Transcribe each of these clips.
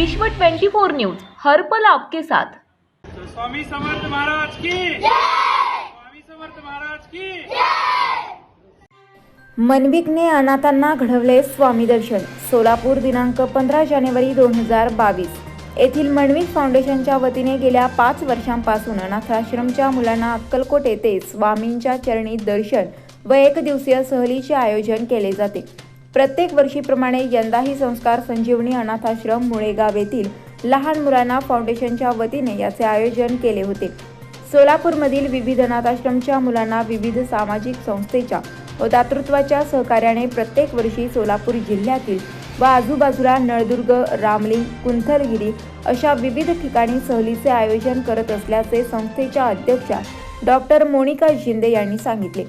विश्व 24 न्यूज हर्पल आपके साथ. स्वामी समर्थ महाराज की. स्वामी समर्थ महाराज की. मनविकने अनाथांना घडवले स्वामी दर्शन सोलापूर दिनांक पंधरा जानेवारी दोन हजार बावीस. येथील मनविक फाउंडेशनच्या वतीने गेल्या पाच वर्षांपासून अनाथाश्रमच्या मुलांना अक्कलकोट येथे स्वामींच्या चरणी दर्शन व एक दिवसीय सहलीचे आयोजन केले जाते. प्रत्येक वर्षीप्रमाणे यंदाही संस्कार संजीवनी अनाथाश्रम मुळेगाव येथील लहान मुलांना फाउंडेशनच्या वतीने याचे आयोजन केले होते. सोलापूरमधील विविध अनाथाश्रमच्या मुलांना विविध सामाजिक संस्थेच्या व दातृत्वाच्या सहकार्याने प्रत्येक वर्षी सोलापूर जिल्ह्यातील व आजूबाजूला नळदुर्ग रामलिंग कुंथलगिरी अशा विविध ठिकाणी सहलीचे आयोजन करत असल्याचे संस्थेच्या अध्यक्षा डॉक्टर मोनिका शिंदे यांनी सांगितले.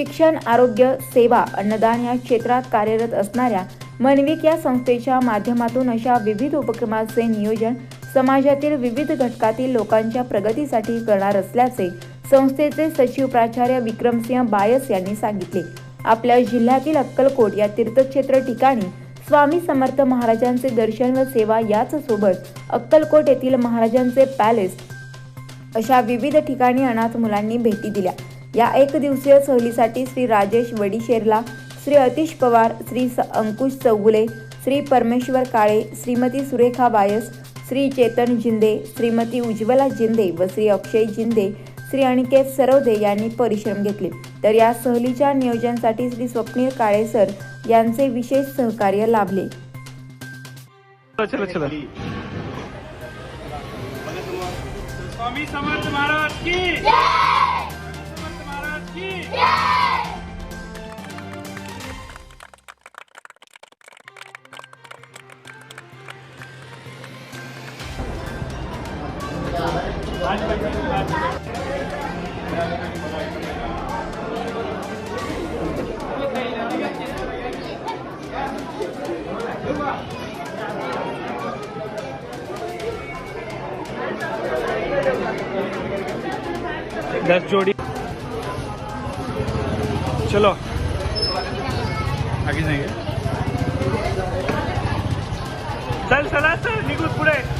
शिक्षण आरोग्य सेवा अन्नदान या क्षेत्रात कार्यरत असणाऱ्या मनविक या संस्थेच्या माध्यमातून अशा विविध उपक्रमाचे नियोजन समाजातील विविध घटकातील लोकांच्या प्रगतीसाठी करणार असल्याचे संस्थेचे सचिव प्राचार्य विक्रमसिंह बायस यांनी सांगितले. आपल्या जिल्ह्यातील अक्कलकोट या तीर्थक्षेत्र ठिकाणी स्वामी समर्थ महाराजांचे दर्शन व सेवा याच सोबत अक्कलकोट येथील महाराजांचे पॅलेस अशा विविध ठिकाणी अनाथ मुलांनी भेटी दिल्या. या एक दिवसीय सहलीसाठी श्री राजेश वडीशेरला श्री अतिश पवार श्री अंकुश चौगुले श्री परमेश्वर काळे श्रीमती सुरेखा बायस श्री चेतन जिंदे श्रीमती उज्ज्वला जिंदे व श्री अक्षय जिंदे श्री अनिकेत सरवदे यांनी परिश्रम घेतले. तर या सहलीच्या नियोजनासाठी श्री स्वप्नील काळे सर यांचे विशेष सहकार्य लाभले. चला चला स्वामी समर्थ महाराज की. दस जोड़ी। चलो। आगे जाएंगे। चल चला चल निघू पुढे